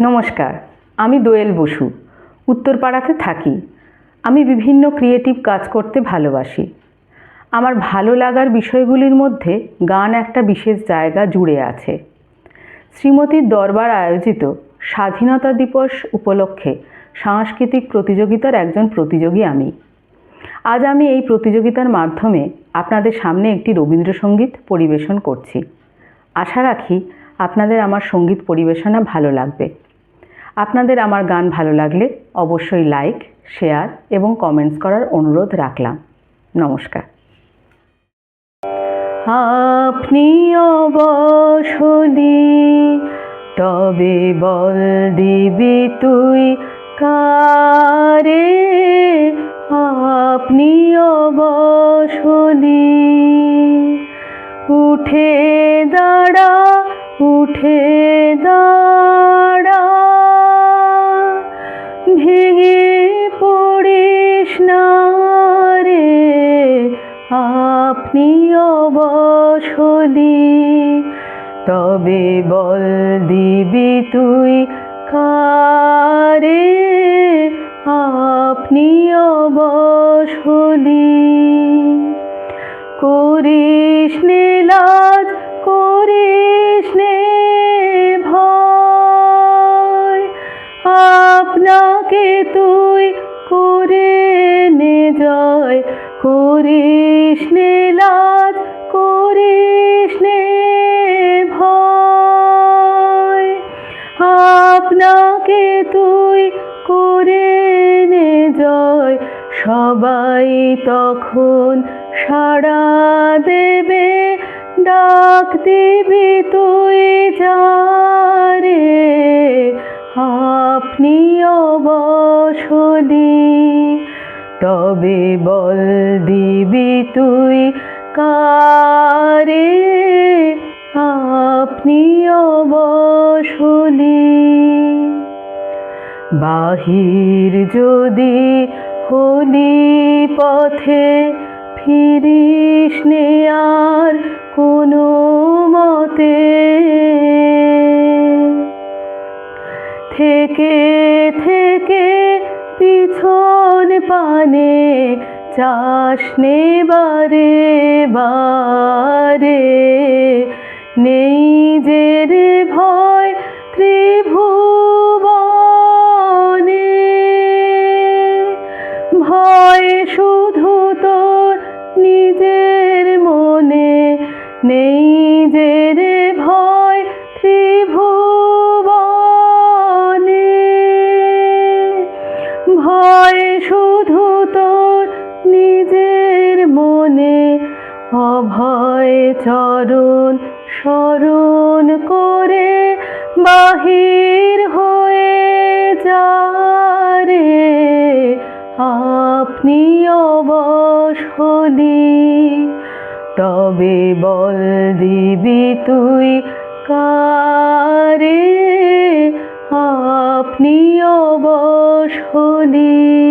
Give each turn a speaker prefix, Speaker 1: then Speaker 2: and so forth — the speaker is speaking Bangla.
Speaker 1: নমস্কার, আমি দোয়েল বসু। উত্তরপাড়াতে থাকি। আমি বিভিন্ন ক্রিয়েটিভ কাজ করতে ভালোবাসি। আমার ভালো লাগার বিষয়গুলির মধ্যে গান একটা বিশেষ জায়গা জুড়ে আছে। শ্রীমতীর দরবার আয়োজিত স্বাধীনতা দিবস উপলক্ষে সাংস্কৃতিক প্রতিযোগিতার একজন প্রতিযোগী আমি। আজ আমি এই প্রতিযোগিতার মাধ্যমে আপনাদের সামনে একটি রবীন্দ্রসঙ্গীত পরিবেশন করছি। আশা রাখি আপনাদের আমার সংগীত পরিবেশনা ভালো লাগবে। আপনাদের আমার গান ভালো লাগলে অবশ্যই লাইক শেয়ার এবং কমেন্টস করার অনুরোধ রাখলাম। নমস্কার। আপনি অবসলি তবে বল দিবি তুই কারে? আপনি অবসলি উঠে দাঁড়া উঠে দাঁড়া। আপনি অবসলি তবে বল দিবি তুই কারে? আপনি অবসলি করিস নে লাজ, করিস নে ভয়। আপনাকে তুই করে নে জয়, করিস নে লাজ, করিস নে ভয়। আপনাকে তুই করে নে জয়, সবাই তখন সাড়া দেবে, ডাক দিবি তুই যারে আপনি অবসলি তবে বল দিবি তুই কারে? আপনি অবসলি বাহির যদি হলি পথে ফিরিস আর কোনো মতে। থেকে পিছন পানে চাষ নে বারে। বারে নেই যে রে ভয় ত্রিভুবনে। ভয় শুধু তোর নিজের মনে নেই। অভয় চরণ স্মরণ করে বাহির হয়ে যারে। আপনি অবসলি তবে বল দিবি তুই কারে? আপনি অবসলি